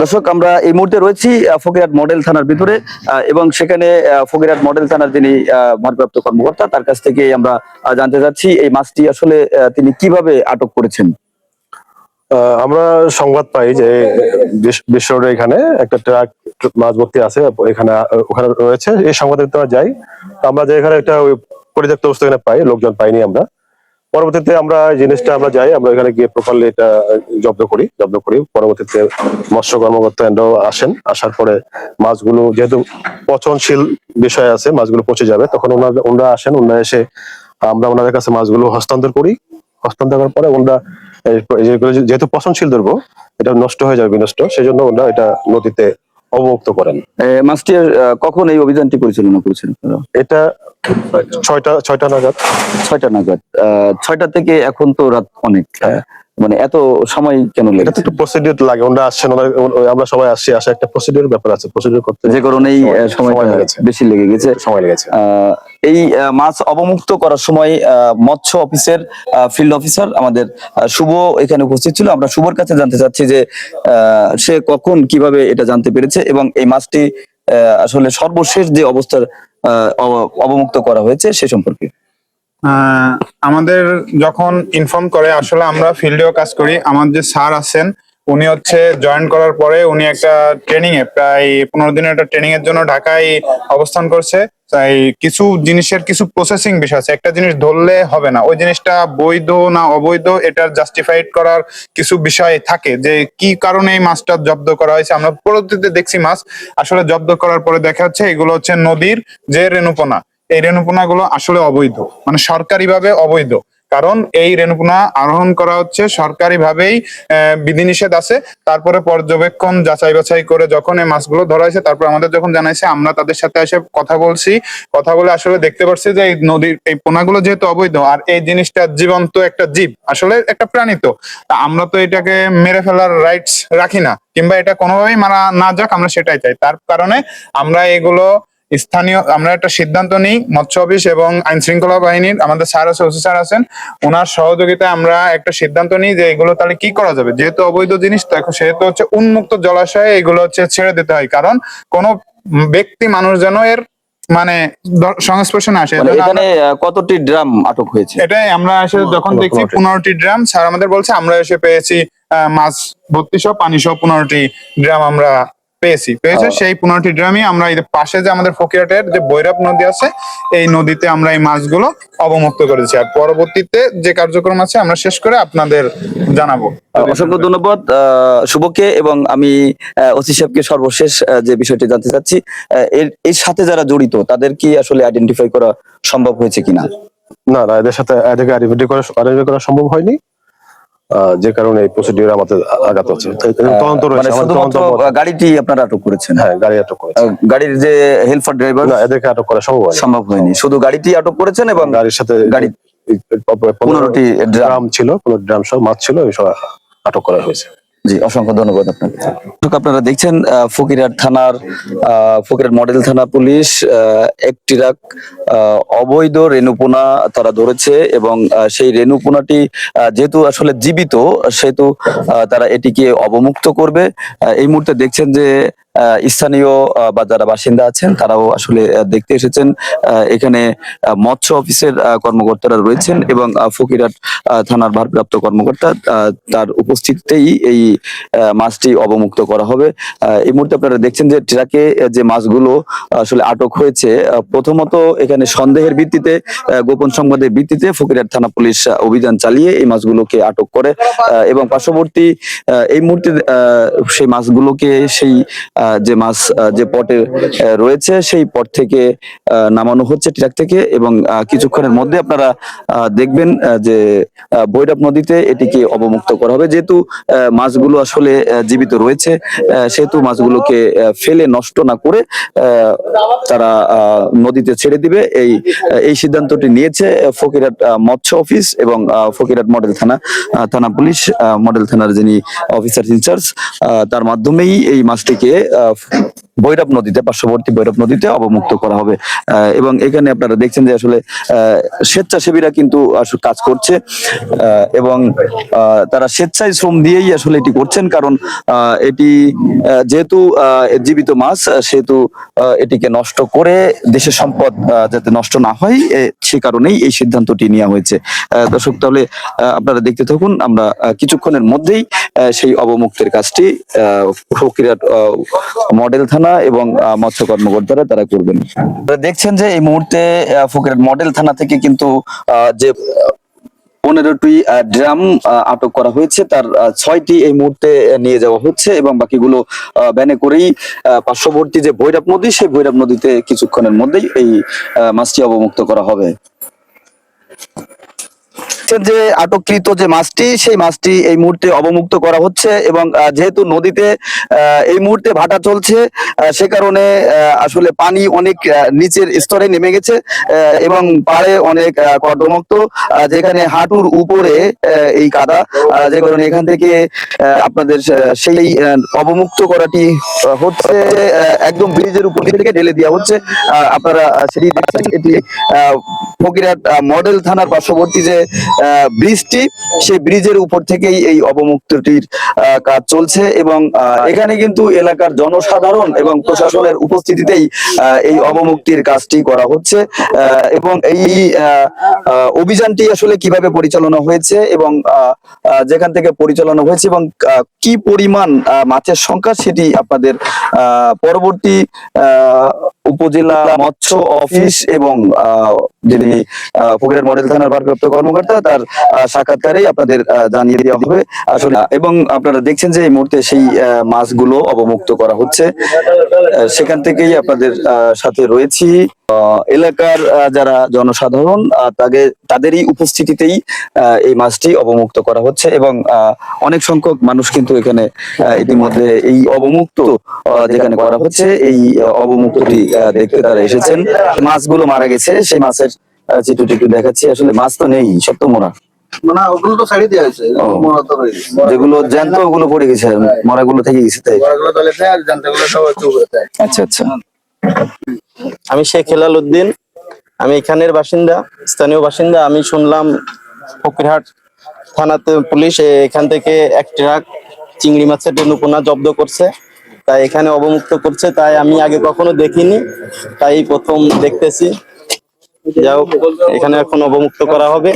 দর্শক আমরা এই মুহূর্তে রয়েছি আহ, ফকিরহাট মডেল থানার ভিতরে এবং সেখানে আহ, ফকিরহাট মডেল থানার যিনি ভারপ্রাপ্ত কর্মকর্তা তার কাছ থেকে আমরা জানতে চাচ্ছি এই মাছটি আসলে তিনি কীভাবে আটক করেছেন? আমরা সংবাদ পাই যে বিশ- বিশ্ব এখানে একটা ট্রাক মাছ ভর্তি আছে এখানে ওখানে রয়েছে এই সংবাদে যাই। আমরা যে এখানে একটা পরিত্যক্ত অবস্থা এখানে পাই লোকজন পাইনি আমরা। পরবর্তীতে আমরা জিনিসটা আমরা যাই, আমরা এখানে গিয়ে প্রপারলি এটা জব্দ করি জব্দ করি। পরবর্তীতে মৎস্য কর্মকর্তা আসেন। আসার পরে মাছগুলো যেহেতু পচনশীল বিষয় আছে, মাছগুলো পচে যাবে, তখন ওনারা ওনারা আসেন, ওনারা এসে আমরা ওনাদের কাছে মাছগুলো হস্তান্তর করি। হস্তান্তর করার পরে ওনারা যেহেতু পচনশীল দ্রব্য, এটা নষ্ট হয়ে যাবে বিনষ্ট সেই জন্য ওনারা এটা নদীতে অবমুক্ত করেন। আহ, মাছটি আহ, কখন এই অভিযানটি পরিচালনা করেছেন এটা ছয়টা ছয়টা নাগাদ। ছয়টা নাগাদ। আহ, ছয়টা থেকে এখন তো রাত অনেক। আহ, মানে এত সময় কেন লাগে এটা তো একটু প্রসিডিউর লাগে ওনারা আসছেন আমরা সবাই আসছি আসা একটা প্রসিডিউর ব্যাপার আছে প্রসিডিউর করতে যে কারণেই সময়-। বেশি লেগে গেছে। সময় লেগেছে। এই মাছ অবমুক্ত করার সময় মৎস্য অফিসের ফিল্ড অফিসার আমাদের শুভ এখানে উপস্থিত ছিল। আমরা শুভর কাছে জানতে চাচ্ছি যে আহ, সে কখন কীভাবে এটা জানতে পেরেছে এবং এই মাছটি আহ, আসলে সর্বশেষ যে অবস্থার অবমুক্ত করা হয়েছে সে সম্পর্কে। আমাদের যখন ইনফর্ম করে, আসলে আমরা ফিল্ডেও কাজ করি। আমার যে স্যার আছেন, উনি হচ্ছে জয়েন করার পরে উনি একটা ট্রেনিং এ প্রায় পনেরো দিনের একটা ট্রেনিং এর জন্য ঢাকায় অবস্থান করছে। তাই কিছু জিনিসের কিছু প্রসেসিং বিষয় আছে। একটা জিনিস ধরলে হবে না। ওই জিনিসটা বৈধ না অবৈধ এটার জাস্টিফাইড করার কিছু বিষয় থাকে যে কি কারণে এই মাছটা জব্দ করা হয়েছে। আমরা পরবর্তীতে দেখছি মাছ। আসলে জব্দ করার পরে দেখা যাচ্ছে এগুলো হচ্ছে নদীর যে রেণুপনা। এই রেণুপনা গুলো আসলে অবৈধ মানে সরকারিভাবে অবৈধ। কারণ এই রেণুপনা আরোহণ করা হচ্ছে সরকারি ভাবেই বিধিনিষেধ আছে। তারপরে পর্যবেক্ষণ, যাচাই বাছাই করে যখন এই মাছগুলো ধরা হয়েছে, তারপর আমাদের যখন জানাইছে, আমরা তাদের সাথে এসে কথা বলছি। কথা বলে আসলে দেখতে পারছি যে এই নদীর, এই পোনাগুলো যেহেতু অবৈধ, আর এই জিনিসটা জীবন্ত একটা জীব, আসলে একটা প্রাণী তা আমরা তো এটাকে মেরে ফেলার রাইটস রাখি না, কিংবা এটা কোনোভাবেই মারা না যাক, আমরা সেটাই চাই। তার কারণে আমরা এগুলো স্থানীয় আমরা একটা সিদ্ধান্ত নিই মৎস্য অফিস এবং আইন শৃঙ্খলা বাহিনীর আমাদের স্যার আছে ওসি স্যার আছেন ওনার সহযোগিতায় আমরা একটা সিদ্ধান্ত নিই যে এগুলো তাহলে কি করা যাবে যেহেতু অবৈধ জিনিস তো এখন সেহেতু হচ্ছে উন্মুক্ত জলাশয়ে এগুলো হচ্ছে ছেড়ে দিতে হয় কারণ কোন ব্যক্তি মানুষ যেন এর মানে দ- সংস্পর্শে না আসে মানে এখানে কতটি ড্রাম আটক হয়েছে এটাই আমরা এসে যখন দেখছি পনেরোটি। ড্রাম স্যার আমাদের বলছে আমরা এসে পেয়েছি আহ, মাছ ভর্তি সহ পানি সহ পনেরোটি ড্রাম আমরা পেয়েছি। পেয়েছে সেই পনেরোটি ড্রামই আমরা এই পাশে যে আমাদের ফকিরাটের যে বৈরব নদী আছে এই নদীতে আমরা এই মাছগুলো অবমুক্ত করেছি। আর পরবর্তীতে যে কার্যক্রম আছে আমরা শেষ করে আপনাদের জানাব। অসংখ্য ধন্যবাদ আহ, শুভকে এবং আমি ওসি সাহেবকে সর্বশেষ আহ, যে বিষয়টি জানতে চাচ্ছি আহ, এর এর সাথে যারা জড়িত তাদের কি আসলে আইডেন্টিফাই করা সম্ভব হয়েছে কিনা? না না এদের সাথে এদেরকে আইডেন্টিফাই করা সম্ভব হয়নি। যে কারণে এই প্রসিডিউর আমাদের আঘাত হচ্ছে। তদন্ত মানে রয়েছে তদন্ত গাড়িটি আপনারা আটক করেছেন? হ্যাঁ গাড়ি আটক করেছেন গাড়ির যে হেল্পার ড্রাইভার না এদেরকে আটক করা সম্ভব হয় সম্ভব হয়নি। শুধু গাড়িটি আটক করেছেন এবং গাড়ির সাথে গাড়ি পনেরোটি ড্রাম ছিল পনেরো ড্রাম সহ মাছ ছিল এই সব আটক করা হয়েছে। জি অসংখ্য ধন্যবাদ আপনাকে। আপনারা দেখছেন ফকিরহাট থানার ফকিরহাট মডেল থানা পুলিশ একটি আহ, অবৈধ রেণুপোনা তারা ধরেছে এবং সেই রেণুপোনাটি যেহেতু আসলে জীবিত সেহেতু তারা এটিকে অবমুক্ত করবে। এই মুহূর্তে দেখছেন যে স্থানীয় বা যারা বাসিন্দা আছেন তারাও আসলে দেখতে এসেছেন। এখানে মৎস্য অফিসের কর্মকর্তারা রয়েছেন এবং ফকিরহাট থানার ভারপ্রাপ্ত কর্মকর্তা তার উপস্থিতিতেই এই মাছটি অবমুক্ত করা হবে। এই মুহূর্তে আপনারা দেখছেন যে ট্রাকে যে মাছগুলো আসলে আটক হয়েছে প্রথমত এখানে সন্দেহের ভিত্তিতে গোপন সংবাদের ভিত্তিতে ফকিরহাট থানা পুলিশ অভিযান চালিয়ে এই মাছগুলোকে আটক করে এবং পার্শ্ববর্তী এই মুহূর্তে সেই মাছগুলোকে সেই আহ, যে মাছ যে পটে রয়েছে সেই পট থেকে নামানো হচ্ছে ট্রাক থেকে এবং কিছুক্ষণের মধ্যে আপনারা দেখবেন যে ভৈরব নদীতে এটিকে অবমুক্ত করা হবে। যেহেতু মাছগুলো আসলে জীবিত রয়েছে সেহেতু মাছগুলোকে ফেলে নষ্ট না করে তারা নদীতে ছেড়ে দিবে। এই এই সিদ্ধান্তটি নিয়েছে আহ, ফকিরহাট মৎস্য অফিস এবং আহ, ফকিরহাট মডেল থানা থানা পুলিশ মডেল থানার যিনি অফিসার ইনচার্জ তার মাধ্যমেই এই মাছটিকে of ভৈরব নদীতে পার্শ্ববর্তী ভৈরব নদীতে অবমুক্ত করা হবে। এবং এখানে আপনারা দেখছেন যে আসলে স্বেচ্ছাসেবীরা কিন্তু আসলে কাজ করছে। এবং তারা স্বেচ্ছায় শ্রম দিয়েই আসলে এটি করছেন। কারণ এটি যেহেতু জীবিত মাছ সেহেতু এটিকে নষ্ট করে দেশের সম্পদ যাতে নষ্ট না হয় সে কারণেই এই সিদ্ধান্তটি নেওয়া হয়েছে। দর্শক তাহলে আপনারা দেখতে থাকুন আমরা কিছুক্ষণের মধ্যেই সেই অবমুক্তের কাজটি আহ, মডেল থানা এবং আহ, মৎস্য কর্মকর্তারা তারা করবেন। দেখছেন যে এই মুহূর্তে ফকিরহাট মডেল থানা থেকে কিন্তু যে পনেরোটি ড্রাম আটক করা হয়েছে তার ছয়টি এই মুহূর্তে নিয়ে যাওয়া হচ্ছে এবং বাকিগুলো ভ্যানে করেই পার্শ্ববর্তী যে ভৈরব নদী সেই ভৈরব নদীতে কিছুক্ষণের মধ্যেই এই মাছটি অবমুক্ত করা হবে। দেখছেন যে আটককৃত যে মাছটি সেই মাছটি এই মুহূর্তে অবমুক্ত করা হচ্ছে এবং যেহেতু নদীতে এই মুহূর্তে ভাটা চলছে সে কারণে আসলে পানি অনেক নিচের স্তরে নেমে গেছে এবং পাড়ে অনেক আহ, যেখানে হাঁটুর উপরে এই কাদা যে কারণে এখান থেকে আপনাদের সেই অবমুক্ত করাটি হচ্ছে একদম ব্রিজের উপর থেকে ঢেলে দেওয়া হচ্ছে। আপনারা সেটি দেখছেন এটি ফকিরহাট মডেল থানার পার্শ্ববর্তী যে ব্রিজটি, সেই ব্রিজের উপর থেকেই এই অবমুক্তটির কাজ চলছে এবং এখানে কিন্তু এলাকার জনসাধারণ এবং প্রশাসনের উপস্থিতিতেই এই অবমুক্তির কাজটি করা হচ্ছে এবং এই অভিযানটি আসলে কীভাবে পরিচালনা হয়েছে এবং যেখান থেকে পরিচালনা হয়েছে এবং কি পরিমাণ মাছের সংখ্যা সেটি আপনাদের পরবর্তী উপজেলা মৎস্য অফিস এবং যিনি আহ, ফকিরের মডেল থানার ভারপ্রাপ্ত কর্মকর্তা তার সাক্ষাৎকারেই আপনাদের জানিয়ে দেওয়া হবে। আসলে এবং আপনারা দেখছেন যে এই মুহূর্তে সেই মাছগুলো অবমুক্ত করা হচ্ছে। সেখান থেকেই আপনাদের সাথে রয়েছি। এলাকার যারা জনসাধারণ তাদের তাদেরই উপস্থিতিতেই এই মাছটি অবমুক্ত করা হচ্ছে এবং অনেক সংখ্যক মানুষ কিন্তু এখানে ইতিমধ্যে এই অবমুক্ত যেখানে করা হচ্ছে এই অবমুক্তটি দেখতে তারা এসেছেন। মাছগুলো মারা গেছে সেই মাছের চিত্রটি একটু দেখাচ্ছি। আসলে মাছ তো নেই সত্য তো মোরা মানে যেগুলো জ্যান্ত ওগুলো পড়ে গেছে মরাগুলো থেকে গেছে তাই। আচ্ছা আচ্ছা। আমি শেখ হেলাল উদ্দিন, আমি এখানের বাসিন্দা, স্থানীয় বাসিন্দা। আমি শুনলাম ফকিরহাট থানাতে পুলিশ এখান থেকে এক ট্রাক চিংড়ি মাছের নুপুনা জব্দ করছে। তাই এখানে অবমুক্ত করছে। তাই আমি আগে কখনো দেখিনি। তাই প্রথম দেখতেছি। যাই এখানে এখন অবমুক্ত করা হবে।